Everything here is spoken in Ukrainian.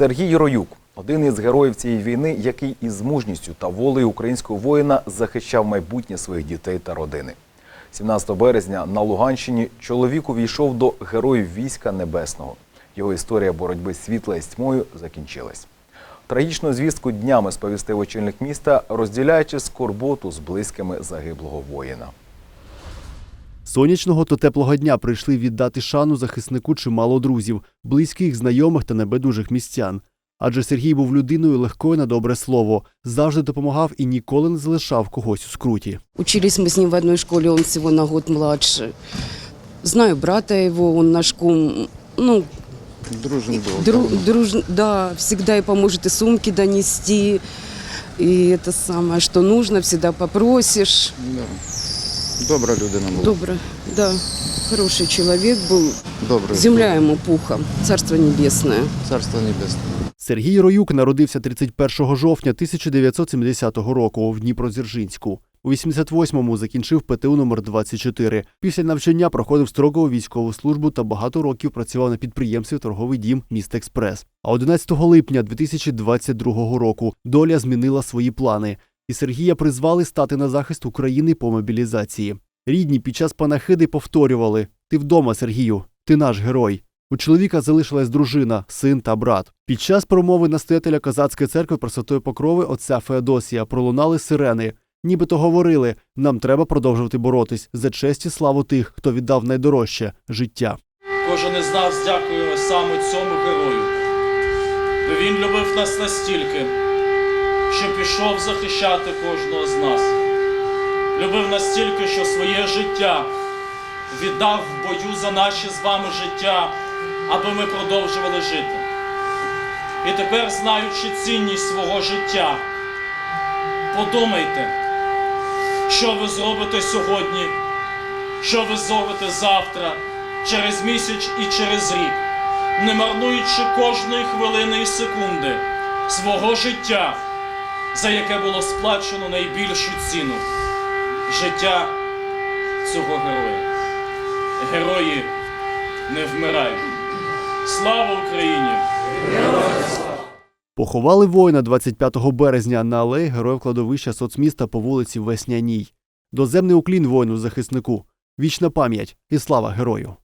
Сергій Роюк один із героїв цієї війни, який із мужністю та волею українського воїна захищав майбутнє своїх дітей та родини. 17 березня на Луганщині чоловік увійшов до героїв війська небесного. Його історія боротьби світла і тьмою закінчилась. Трагічну звістку днями сповістив очільник міста, розділяючи скорботу з близькими загиблого воїна. Сонячного та теплого дня прийшли віддати шану захиснику чимало друзів, близьких, знайомих та небайдужих містян. Адже Сергій був людиною легкою на добре слово, завжди допомагав і ніколи не залишав когось у скруті. Учились мы с ним в одной школе, он всего на год младше. Знаю брата его, он наш кум. Ну, Дружен был. дру, давно. друж, да, всегда и поможет и сумки донести, и это самое, что нужно, всегда попросишь. Да. Добра людина була. Добро, да, хороший человек был. Добре. Земля ему пухом, царство небесное. Царство небесне. Сергій Роюк народився 31 жовтня 1970 року в Дніпродзержинську. У 88-му закінчив ПТУ номер 24 Після навчання проходив строкову військову службу та багато років працював на підприємстві торговий дім Міст Експрес. А 11 липня 2022 року доля змінила свої плани, і Сергія призвали стати на захист України по мобілізації. Рідні під час панахиди повторювали: Ти вдома, Сергію, ти наш герой. У чоловіка залишилась дружина, син та брат. Під час промови настоятеля козацької церкви Пресвятої Покрови отця Феодосія пролунали сирени. Нібито говорили: нам треба продовжувати боротись за честь і славу тих, хто віддав найдорожче життя. Кожен із нас дякує саме цьому герою. Він любив нас настільки, що пішов захищати кожного з нас. Любив настільки, що своє життя віддав в бою за наші з вами життя, аби ми продовжували жити. І тепер, знаючи цінність свого життя, подумайте, що ви зробите сьогодні, що ви зробите завтра, через місяць і через рік, не марнуючи кожної хвилини і секунди свого життя, за яке було сплачено найбільшу ціну життя цього героя. Герої не вмирають. Слава Україні! Поховали воїна 25 березня на алеї героїв кладовища соцміста по вулиці Весняній. Доземний уклін воїну захиснику. Вічна пам'ять і слава герою.